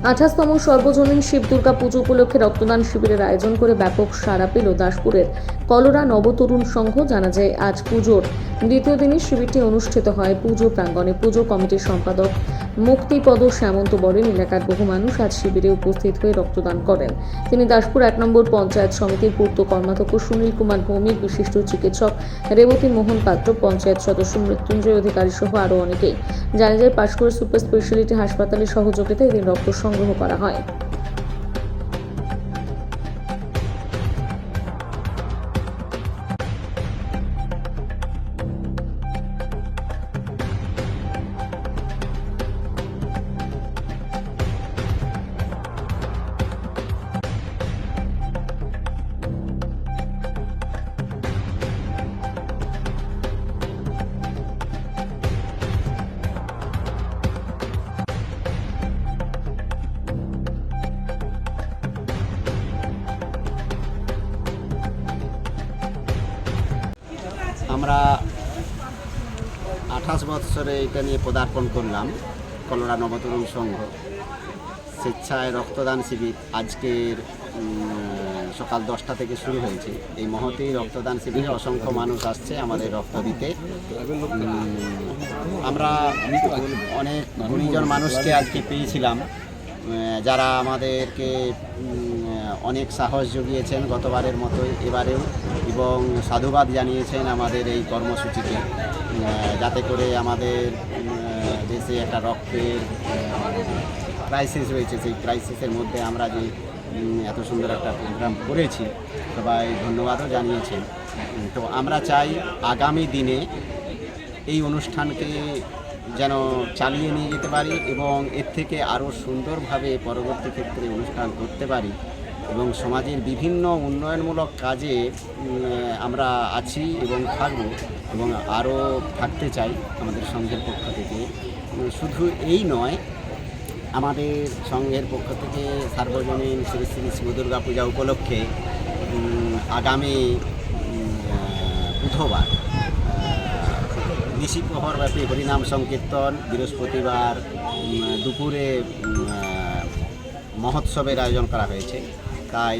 আঠাশতম সর্বজনীন শিব দুর্গা পুজো উপলক্ষে রক্তদান শিবিরের আয়োজন করে ব্যাপক সাড়া পেল দাসপুরের কলরা নবতরুণ সংঘ, জানা যায় আজ পুজোর দ্বিতীয় দিনে শিবিরটি অনুষ্ঠিত হয় পুজো প্রাঙ্গনে পুজো কমিটির সম্পাদক মুক্তিপদ শ্যামন্ত বরেন এলাকার বহু মানুষ আজ শিবিরে উপস্থিত হয়ে রক্তদান করেন। তিনি দাসপুর এক নম্বর পঞ্চায়েত সমিতির পূর্ত কর্মাধ্যক্ষ সুনীল কুমার ভৌমিক, বিশিষ্ট চিকিৎসক রেবতী মোহন পাত্র, পঞ্চায়েত সদস্য মৃত্যুঞ্জয় অধিকারী সহ আরও অনেকেই। জানা যায়, পাশকুড়া সুপার স্পেশালিটি হাসপাতালের সহযোগিতায় এদিন রক্ত সংগ্রহ করা হয়। আমরা আঠাশ বৎসরে এটা নিয়ে পদার্পণ করলাম, কলোরা নবতরুণ সংঘ। স্বেচ্ছায় রক্তদান শিবির আজকের সকাল দশটা থেকে শুরু হয়েছে। এই মহতি রক্তদান শিবিরে অসংখ্য মানুষ আসছে আমাদের রক্ত দিতে। আমরা অনেক গুণীজন মানুষকে আজকে পেয়েছিলাম। যারা আমাদেরকে অনেক সাহস জুগিয়েছেন গতবারের মতো এবারেও এবং সাধুবাদ জানিয়েছেন আমাদের এই কর্মসূচিকে যাতে করে আমাদের দেশে একটা রক্তের ক্রাইসিস রয়েছে। সেই ক্রাইসিসের মধ্যে আমরা যে এত সুন্দর একটা প্রোগ্রাম করেছি, সবাই ধন্যবাদও জানিয়েছেন। তো আমরা চাই আগামী দিনে এই অনুষ্ঠানকে যেন চালিয়ে নিয়ে যেতে পারি এবং এর থেকে আরও সুন্দরভাবে পরবর্তী ক্ষেত্রে অনুষ্ঠান করতে পারি এবং সমাজের বিভিন্ন উন্নয়নমূলক কাজে আমরা আছি এবং থাকব এবং আরও থাকতে চাই আমাদের সংঘের পক্ষ থেকে। শুধু এই নয়, আমাদের সংঘের পক্ষ থেকে সার্বজনীন শ্রী শ্রী শিব দুর্গা পূজা উপলক্ষে আগামী বুধবার নিশি প্রহরব্যাপী হরিনাম সংকীর্তন বৃহস্পতিবার দুপুরে মহোৎসবের আয়োজন করা হয়েছে। তাই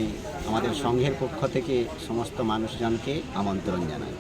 আমাদের সংঘের পক্ষ থেকে সমস্ত মানুষজনকে আমন্ত্রণ জানাই।